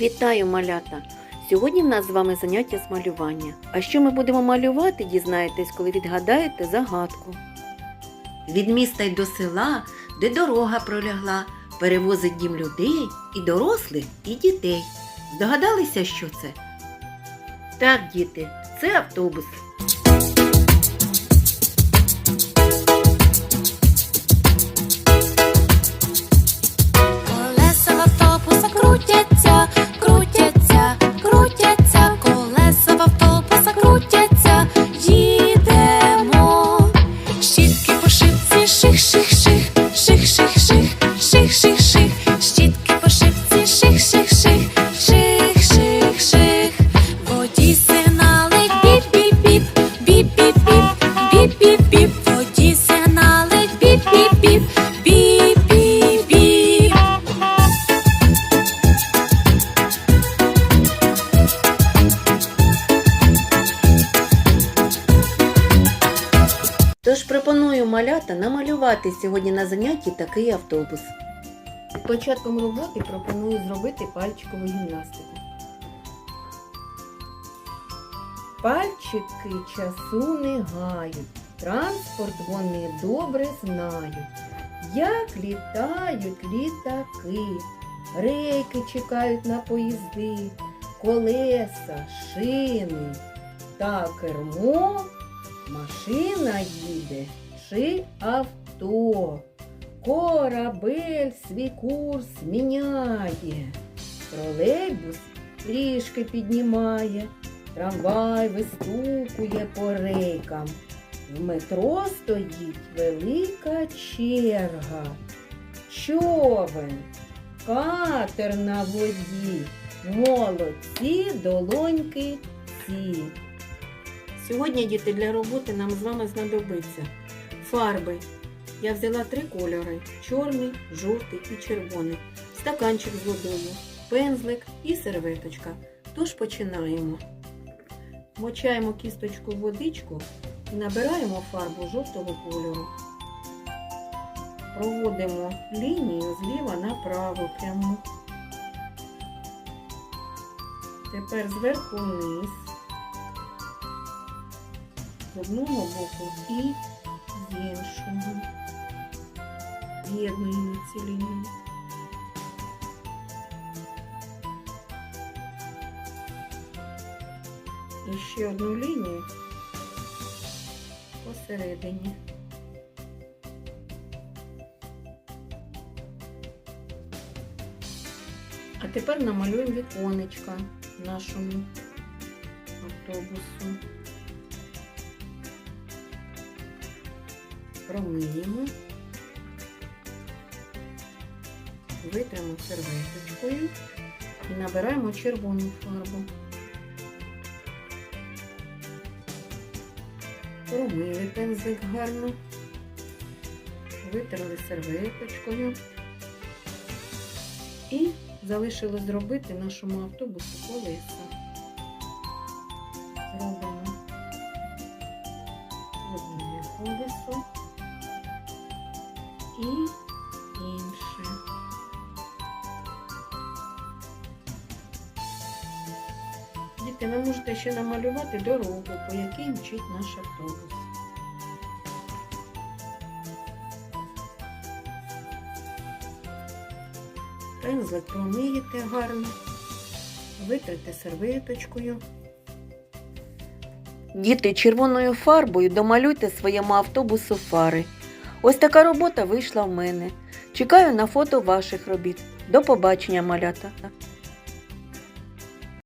Вітаю, малята! Сьогодні в нас з вами заняття з малювання. А що ми будемо малювати, дізнаєтесь, коли відгадаєте загадку. Від міста й до села, де дорога пролягла, перевозить дім людей і дорослих, і дітей. Здогадалися, що це? Так, діти, це автобус. Малята намалювати сьогодні на занятті такий автобус. Перед початком роботи пропоную зробити пальчикову гімнастику. Пальчики часу не гають, транспорт вони добре знають. Як літають літаки, рейки чекають на поїзди, колеса, шини та кермо. Машина їде чи авто. Корабель свій курс міняє. Тролейбус трішки піднімає, трамвай вистукує по рейкам. В метро стоїть велика черга. Човен, катер на воді, молодці долоньки ці. Сьогодні, діти, для роботи нам з вами знадобиться фарби. Я взяла три кольори: чорний, жовтий і червоний, стаканчик з водою, пензлик і серветочка. Тож починаємо. Мочаємо кісточку в водичку і набираємо фарбу жовтого кольору. Проводимо лінію зліва направо прямо. Тепер зверху вниз з одного боку і іншого. З'єднуємо ці. І ще одну лінію посередині. А тепер намалюємо віконечка нашому автобусу. Промиємо, витримо серветочкою і набираємо червону фарбу. Промили пензлик гарно, витерли серветочкою і залишилось зробити нашому автобусу колеса. Зробимо одне колесо і інше. Діти, ви можете ще намалювати дорогу, по якій мчить наш автобус. Пензлик промиєте гарно, витрите серветочкою. Діти, червоною фарбою домалюйте своєму автобусу фари. Ось така робота вийшла в мене. Чекаю на фото ваших робіт. До побачення, малята!